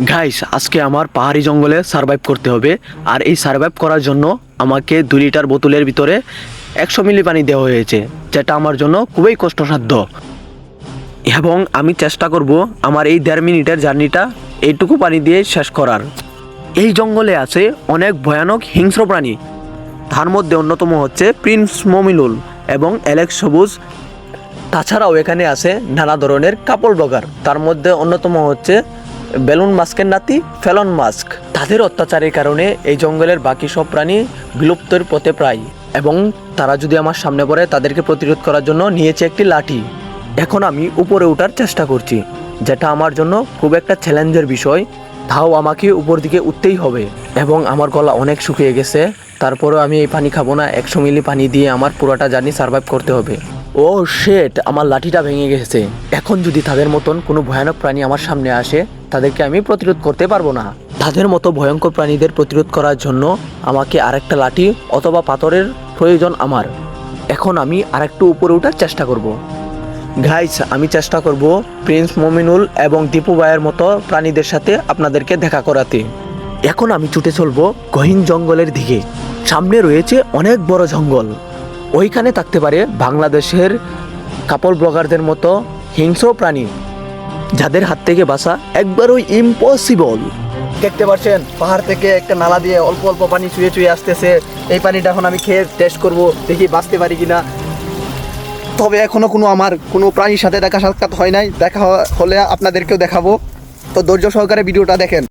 Guys আজকে আমার পাহাড়ি জঙ্গলে সার্ভাইভ করতে হবে। আর এই সার্ভাইভ করার জন্য আমাকে দুই লিটার বোতলের ভিতরে একশো মিলি পানি দেওয়া হয়েছে, যেটা আমার জন্য খুবই কষ্টসাধ্য। এবং আমি চেষ্টা করব আমার এই দেড় মিনিটের জার্নিটা এইটুকু পানি দিয়ে শেষ করার। এই জঙ্গলে আছে অনেক ভয়ানক হিংস্র প্রাণী। তার মধ্যে অন্যতম হচ্ছে প্রিন্স মমিনুল এবং অ্যালেক্স সবুজ। তাছাড়াও এখানে আছে নানা ধরনের কাপড় ব্লগার তার মধ্যে অন্যতম হচ্ছে বেলুন মাস্কের নাতি ফেলন মাস্ক। তাদের অত্যাচারের কারণে এই জঙ্গলের বাকি সব প্রাণী বিলুপ্তের পথে প্রায়। এবং তারা যদি আমার সামনে পড়ে, তাদেরকে প্রতিরোধ করার জন্য নিয়েছে একটি লাঠি। এখন আমি উপরে ওঠার চেষ্টা করছি, যেটা আমার জন্য খুব একটা চ্যালেঞ্জের বিষয়। তাও আমাকে উপর দিকে উঠতেই হবে, এবং আমার গলা অনেক শুকিয়ে গেছে। তারপরেও আমি এই পানি খাব না, একশো মিলি পানি দিয়ে আমার পুরোটা জার্নি সার্ভাইভ করতে হবে। ও শেট আমার লাঠিটা ভেঙে গেছে। এখন যদি তাদের মতন কোনো ভয়ানক প্রাণী আমার সামনে আসে, তাদেরকে আমি প্রতিরোধ করতে পারব না। তাদের মতো ভয়ঙ্কর প্রাণীদের প্রতিরোধ করার জন্য আমাকে আরেকটা লাঠি অথবা পাথরের প্রয়োজন আমার। এখন আমি আরেকটু উপরে ওঠার চেষ্টা করব। গাইস আমি চেষ্টা করব প্রিন্স মমিনুল এবং দীপু ভাইয়ের মতো প্রাণীদের সাথে আপনাদেরকে দেখা করাতে। এখন আমি ছুটে চলবো গহীন জঙ্গলের দিকে। সামনে রয়েছে অনেক বড় জঙ্গল। ওইখানে থাকতে পারে বাংলাদেশের কাপড় ব্লগারদের মতো হিংস্র প্রাণী, যাদের হাত থেকে বাঁচা একবারই ইম্পসিবল দেখতে পাচ্ছেন, পাহাড় থেকে একটা নালা দিয়ে অল্প অল্প পানি চুয়ে চুয়ে আসতেছে। এই পানিটা এখন আমি খেয়ে টেস্ট করব, দেখি বাঁচতে পারি কিনা। তবে এখনও কোনো আমার কোনো প্রাণীর সাথে দেখা সাক্ষাৎ হয় নাই। দেখা হলে আপনাদেরকেও দেখাবো। তো ধৈর্য সহকারে ভিডিওটা দেখেন।